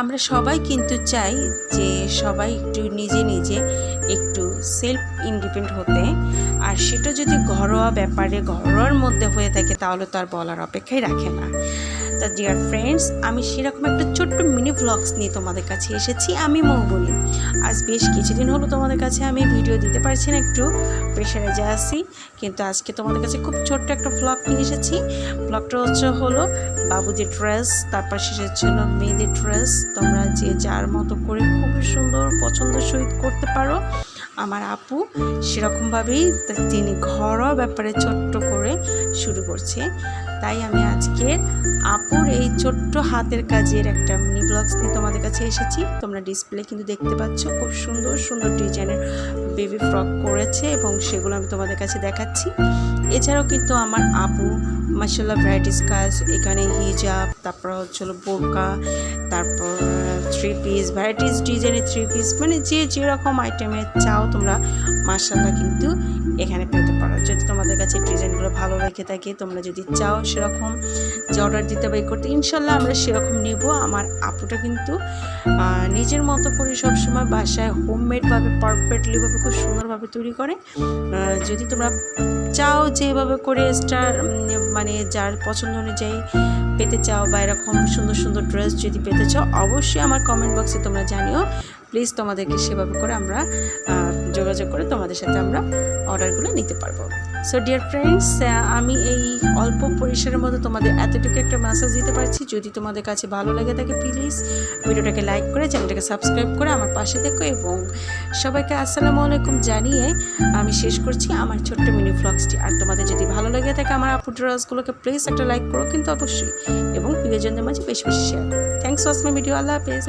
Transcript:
আমরা সবাই কিন্তু চাই যে সবাই একটু নিজে নিজে একটু সেলফ ইন্ডিপেন্ড হতে। আর সেটা যদি ঘরোয়া ব্যাপারে ঘরোয়ার মধ্যে হয়ে থাকে তাহলে তো আর বলার অপেক্ষাই রাখে না। তা ডিয়ার ফ্রেন্ডস আমি সেরকম একটা ছোট্ট ভ্লগস নিয়ে তোমাদের কাছে এসেছি, আমি মৌবনি। আজ বেশ কিছুদিন হলো তোমাদের কাছে আমি ভিডিও দিতে পারছি না, একটু প্রেশারে যা আসি কিন্তু আজকে তোমাদের কাছে খুব ছোট্ট একটা ভ্লগ নিয়ে এসেছি। ব্লগটা হচ্ছে হলো বাবুদের ড্রেস তারপর শেষের জন্য মেয়েদের ড্রেস তোমরা যে যার মতো করে খুবই সুন্দর পছন্দ সহিত করতে পারো। আমার আপু সেরকমভাবেই তিনি ঘরোয়া ব্যাপারে ছোট্ট করে শুরু করছে। তাই আমি আজকে আপুর এই ছোট্ট হাতের কাজের একটা মিনি ব্লগস নিয়ে তোমাদের কাছে এসেছি। তোমরা ডিসপ্লে কিন্তু দেখতে পাচ্ছ, খুব সুন্দর সুন্দর ডিজাইনের বেবি ফ্রক করেছে এবং সেগুলো আমি তোমাদের কাছে দেখাচ্ছি। এছাড়াও কিন্তু আমার আপু মাসাল্লাহ ভ্যারাইটিস কাজ, এখানে হিজাব তারপর হচ্ছে হলো বোরকা, তারপর থ্রি পিস ভ্যারাইটিস ডিজাইনের থ্রি পিস মানে যে যেরকম আইটেমের চাও তোমরা মাসাল্লাহ কিন্তু এখানে পেতে পারো। যদি তোমাদের কাছে ডিজাইনগুলো ভালো লেগে থাকে, তোমরা যদি চাও সেরকম যে অর্ডার দিতে বা করতে ইনশাল্লাহ আমরা সেরকম নেব। আমার আপুটা কিন্তু নিজের মতো করে সবসময় বাসায় হোমমেডভাবে পারফেক্টলিভাবে খুব সুন্দরভাবে তৈরি করে। যদি তোমরা চাও যে এভাবে করে স্টার মানে যার পছন্দ অনুযায়ী পেতে চাও বা এরকম সুন্দর সুন্দর ড্রেস যদি পেতে চাও, অবশ্যই আমার কমেন্ট বক্সে তোমরা জানিও। প্লিজ তোমাদেরকে সেভাবে করে আমরা যোগাযোগ করে তোমাদের সাথে আমরা অর্ডারগুলো নিতে পারব। সো ডিয়ার ফ্রেন্ডস আমি এই অল্প পরিসরের মধ্যে তোমাদের এতটুকু একটা মেসেজ দিতে পারছি। যদি তোমাদের কাছে ভালো লাগে থাকে প্লিজ ভিডিওটাকে লাইক করে, চ্যানেলটাকে সাবস্ক্রাইব করে আমার পাশে দেখো এবং সবাইকে আসসালামু আলাইকুম জানিয়ে আমি শেষ করছি আমার ছোট্ট মিনি ফ্লগসটি আর তোমাদের যদি ভালো লাগে থাকে আমার আপু ড্রেসগুলোকে প্লিজ একটা লাইক করো কিন্তু অবশ্যই। এবং প্রিয়জনদের মাঝে বেশি বেশি share thanks watch my video আল্লাহ হাফেজ।